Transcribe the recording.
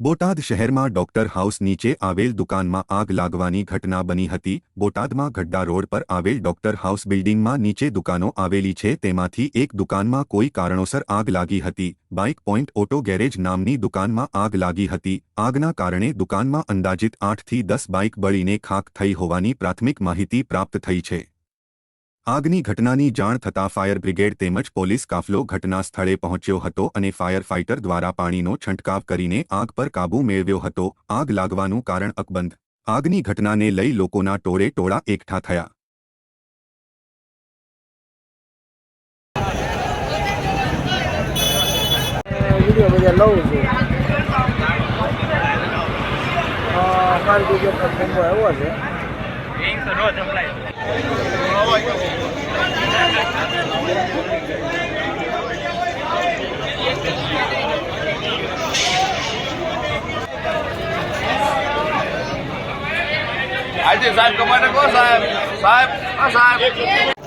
બોટાદ શહેરમાં doctor house નીચે આવેલ દુકાનમાં આગ લાગવાની ઘટના બની હતી. બોટાદમાં ગड्ढा રોડ પર આવેલ ડોક્ટર હાઉસ બિલ્ડિંગમાં નીચે દુકાનો આવેલી છે. તેમાંથી એક દુકાનમાં કોઈ કારણોસર આગ લાગી હતી. બાઇક પોઈન્ટ ઓટો ગેરેજ નામની દુકાનમાં આગ લાગી હતી. આગના કારણે દુકાનમાં અંદાજિત આઠથી દસ બાઇક બળીને ખાખ થઈ હોવાની પ્રાથમિક માહિતી પ્રાપ્ત થઈ છે. આગની ઘટનાની જાણ થતાં ફાયર બ્રિગેડ તેમજ પોલીસ કાફલો ઘટના સ્થળે પહોંચ્યો હતો અને ફાયર ફાઇટર દ્વારા પાણીનો છંટકાવ કરીને આગ પર કાબૂ મેળવ્યો હતો. આગ લાગવાનું કારણ અકબંધ. આગની ઘટનાને લઈ લોકોના ટોળે ટોળા એકઠા થયા. લઉં છું આવ્યો છે. આજે સાહેબ કમાને કહો સાહેબ સાહેબ હા સાહેબ